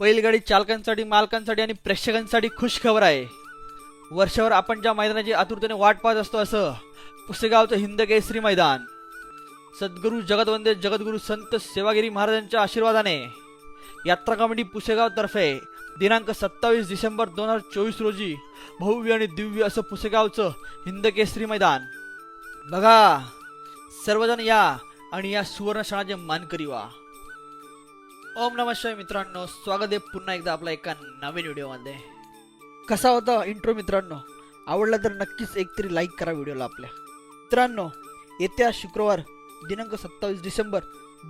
बैलगाडी चालकांसाठी मालकांसाठी आणि प्रेक्षकांसाठी खुश खबर आहे. वर्षभर आपण ज्या मैदानाची आतुरतेने वाट पाहत असतो असं पुसेगावचं हिंद केसरी मैदान. सद्गुरू जगतवंदे जगद्गुरू संत सेवागिरी महाराजांच्या आशीर्वादाने यात्रा कमिटी पुसेगावतर्फे दिनांक सत्तावीस डिसेंबर दोन हजार चोवीस रोजी भव्य आणि दिव्य असं पुसेगावचं हिंद केसरी मैदान. बघा सर्वजण या आणि या सुवर्ण क्षणाचे मानकरी वा ओम नमः मित्रांनो स्वागत आहे पुन्हा एकदा आपला एका नवीन व्हिडिओमध्ये. कसा होता इंट्रो मित्रांनो? आवडला तर नक्कीच एक तरी लाईक करा व्हिडिओला आपल्या. मित्रांनो येत्या शुक्रवार दिनांक सत्तावीस डिसेंबर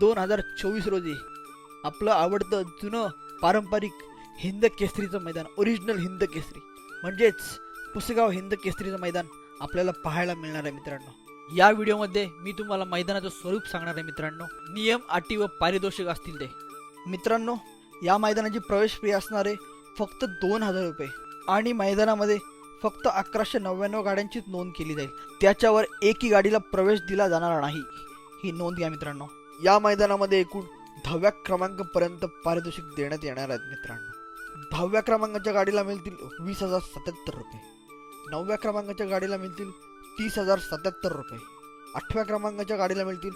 दोन हजार चोवीस रोजी आपलं आवडतं जुनं पारंपरिक हिंद केसरीचं मैदान ओरिजिनल हिंद केसरी म्हणजेच पुसगाव हिंद केसरीचं मैदान आपल्याला पाहायला मिळणार आहे मित्रांनो. या व्हिडिओमध्ये मी तुम्हाला मैदानाचं स्वरूप सांगणार आहे मित्रांनो. नियम अटी व पारितोषिक असतील ते. मित्रांनो या मैदानाची प्रवेश फी असणारे फक्त दोन हजार रुपये आणि मैदानामध्ये फक्त अकराशे नव्याण्णव गाड्यांचीच नोंद केली जाईल. त्याच्यावर एकही गाडीला प्रवेश दिला जाणार नाही. ही नोंद घ्या मित्रांनो. या मैदानामध्ये एकूण दहाव्या क्रमांकापर्यंत पारितोषिक देण्यात येणार आहेत मित्रांनो. दहाव्या क्रमांकाच्या गाडीला मिळतील वीस हजार सत्याहत्तर रुपये. नवव्या क्रमांकाच्या गाडीला मिळतील तीस हजार सत्याहत्तर रुपये. आठव्या क्रमांकाच्या गाडीला मिळतील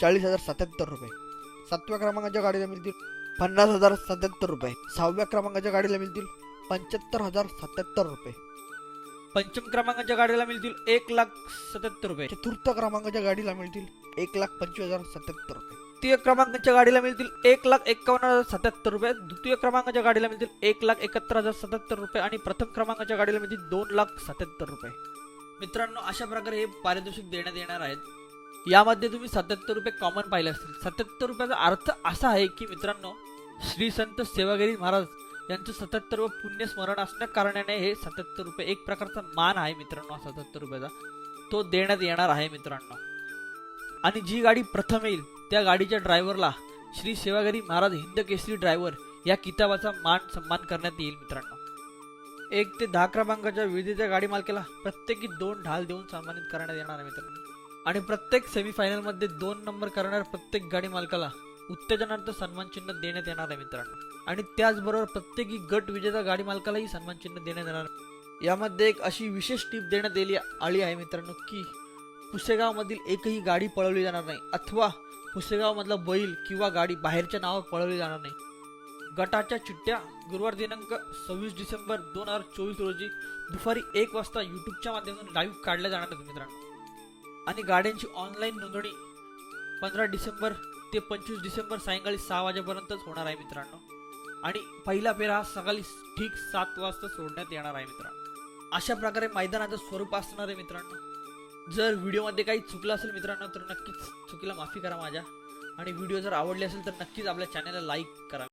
चाळीस हजार सत्याहत्तर रुपये. सातव्या क्रमांकाच्या गाडीला मिळतील पन्नास हजार सत्याहत्तर रुपये. सहाव्या क्रमांकाच्या गाडीला मिळतील पंच्याहत्तर हजार सत्याहत्तर रुपये. पंचम क्रमांकाच्या गाडीला मिळतील एक लाख सत्याहत्तर रुपये. चतुर्थ क्रमांकाच्या गाडीला मिळतील एक लाख पंचवीस हजार सत्याहत्तर रुपये. तृतीय क्रमांकाच्या गाडीला मिळतील एक लाख एकावन्न हजार सत्याहत्तर रुपये. द्वितीय क्रमांकाच्या गाडीला मिळतील एक लाख एकाहत्तर हजार सत्याहत्तर रुपये आणि प्रथम क्रमांकाच्या गाडीला मिळतील दोन लाख सत्याहत्तर रुपये. मित्रांनो अशा प्रकारे हे पारितोषिक देण्यात येणार आहेत. यामध्ये तुम्ही सत्याहत्तर रुपये कॉमन पाहिले असतील. सत्याहत्तर रुपयाचा अर्थ असा आहे की मित्रांनो श्री संत सेवागिरी महाराज यांचं सत्याहत्तर व पुण्यस्मरण असण्या कारणाने हे सत्याहत्तर रुपये एक प्रकारचा मान आहे मित्रांनो सत्याहत्तर रुपयाचा. तो देण्यात येणार आहे मित्रांनो. आणि जी गाडी प्रथम येईल त्या गाडीच्या ड्रायव्हरला श्री सेवागिरी महाराज हिंद केसरी ड्रायव्हर या किताबाचा मान सन्मान करण्यात येईल मित्रांनो. एक ते दहा क्रमांकाच्या विजेच्या गाडी मालकाला प्रत्येकी दोन ढाल देऊन सन्मानित करण्यात येणार आहे मित्रांनो. आणि प्रत्येक सेमीफायनलमध्ये दोन नंबर करणाऱ्या प्रत्येक गाडी मालकाला उत्तेजनार्थ सन्मान चिन्ह देण्यात येणार आहे मित्रांनो. आणि त्याचबरोबर प्रत्येकी गट विजेता गाडी मालकालाही सन्मान चिन्ह देण्यात येणार यामध्ये एक अशी विशेष टीप देण्यात येली आली आहे मित्रांनो की पुसेगावमधील एकही गाडी पळवली जाणार नाही अथवा पुसेगावमधला बैल किंवा गाडी बाहेरच्या नावावर पळवली जाणार नाही. गटाच्या चिठ्ठ्या गुरुवार दिनांक सव्वीस डिसेंबर दोन हजार चोवीस रोजी दुपारी एक वाजता यूट्यूबच्या माध्यमातून लाईव्ह काढल्या जाणार आहेत मित्रांनो. आणि गाड्यांची ऑनलाईन नोंदणी पंधरा डिसेंबर ते पंचवीस डिसेंबर सायंकाळी सहा वाजेपर्यंतच होणार आहे मित्रांनो. आणि पहिला फेरा हा सकाळी ठीक सात वाजता सोडण्यात येणार आहे मित्रांनो. अशा प्रकारे मैदानाचं स्वरूप असणार आहे मित्रांनो. जर व्हिडिओमध्ये काही चुकलं असेल मित्रांनो तर नक्कीच चुकीला माफी करा माझ्या. आणि व्हिडिओ जर आवडले असेल तर नक्कीच आपल्या चॅनलला लाईक करा.